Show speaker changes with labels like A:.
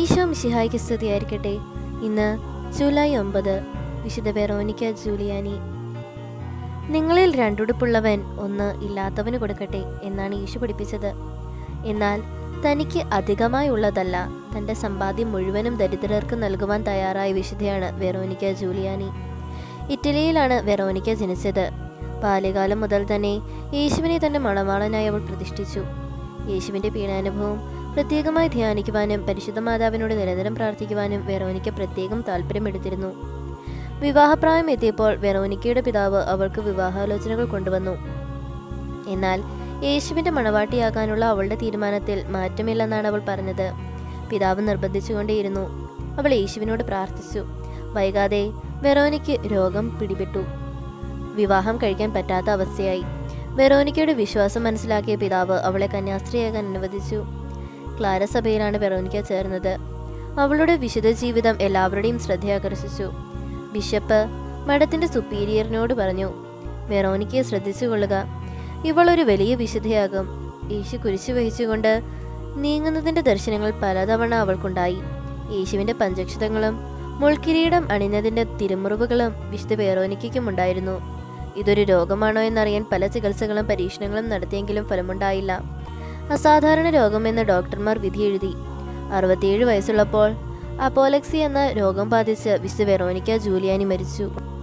A: ഈശോ മിശിഹായ്ക്ക് സ്തുതിയായിരിക്കട്ടെ. ഇന്ന് ജൂലൈ ഒമ്പത് വിശുദ്ധ വെറോനിക്ക ജൂലിയാനി. നിങ്ങളിൽ രണ്ടുടുപ്പുള്ളവൻ ഒന്ന് ഇല്ലാത്തവന് കൊടുക്കട്ടെ എന്നാണ് ഈശോ പഠിപ്പിച്ചത്. എന്നാൽ തനിക്ക് അധികമായി ഉള്ളതല്ല തന്റെ സമ്പാദ്യം മുഴുവനും ദരിദ്രർക്ക് നൽകുവാൻ തയ്യാറായ വിശുദ്ധയാണ് വെറോനിക്ക ജൂലിയാനി. ഇറ്റലിയിലാണ് വെറോനിക്ക ജനിച്ചത്. ബാല്യകാലം മുതൽ തന്നെ യേശുവിനെ തന്റെ മണവാളനായി അവൾ പ്രതിഷ്ഠിച്ചു. യേശുവിന്റെ പീഡാനുഭവം പ്രത്യേകമായി ധ്യാനിക്കുവാനും പരിശുദ്ധ മാതാവിനോട് നിരന്തരം പ്രാർത്ഥിക്കുവാനും വെറോനിക്ക പ്രത്യേകം താല്പര്യമെടുത്തിരുന്നു. വിവാഹപ്രായം എത്തിയപ്പോൾ വെറോനിക്കയുടെ പിതാവ് അവൾക്ക് വിവാഹാലോചനകൾ കൊണ്ടുവന്നു. എന്നാൽ യേശുവിന്റെ മണവാട്ടിയാകാനുള്ള അവളുടെ തീരുമാനത്തിൽ മാറ്റമില്ലെന്നാണ് അവൾ പറഞ്ഞത്. പിതാവ് നിർബന്ധിച്ചുകൊണ്ടേയിരുന്നു. അവൾ യേശുവിനോട് പ്രാർത്ഥിച്ചു. വൈകാതെ വെറോനിക്ക് രോഗം പിടിപെട്ടു. വിവാഹം കഴിക്കാൻ പറ്റാത്ത അവസ്ഥയായി. വെറോനിക്കയുടെ വിശ്വാസം മനസ്സിലാക്കിയ പിതാവ് അവളെ കന്യാസ്ത്രീയാകാൻ അനുവദിച്ചു. ക്ലാര സഭയിലാണ് വെറോനിക്ക ചേർന്നത്. അവളുടെ വിശുദ്ധ ജീവിതം എല്ലാവരുടെയും ശ്രദ്ധയാകർഷിച്ചു. ബിഷപ്പ് മഠത്തിന്റെ സുപ്പീരിയറിനോട് പറഞ്ഞു വെറോനിക്കയെ ശ്രദ്ധിച്ചുകൊള്ളുക. ഇവൾ ഒരു വലിയ വിശുദ്ധയാകും. യേശു കുരിശു വഹിച്ചുകൊണ്ട് നീങ്ങുന്നതിന്റെ ദർശനങ്ങൾ പലതവണ അവൾക്കുണ്ടായി. യേശുവിന്റെ പഞ്ചക്ഷതങ്ങളും മുൾക്കിരീടം അണിഞ്ഞതിന്റെ തിരുമുറിവുകളും വിശുദ്ധ വെറോനിക്കയ്ക്കും ഉണ്ടായിരുന്നു. ഇതൊരു രോഗമാണോ എന്നറിയാൻ പല ചികിത്സകളും പരീക്ഷണങ്ങളും നടത്തിയെങ്കിലും ഫലമുണ്ടായില്ല. അസാധാരണ രോഗമെന്ന് ഡോക്ടർമാർ വിധിയെഴുതി. അറുപത്തിയേഴ് വയസ്സുള്ളപ്പോൾ അപ്പോലക്സി എന്ന രോഗം ബാധിച്ച് വിശ്വ വെറോണിക്ക ജൂലിയാനി മരിച്ചു.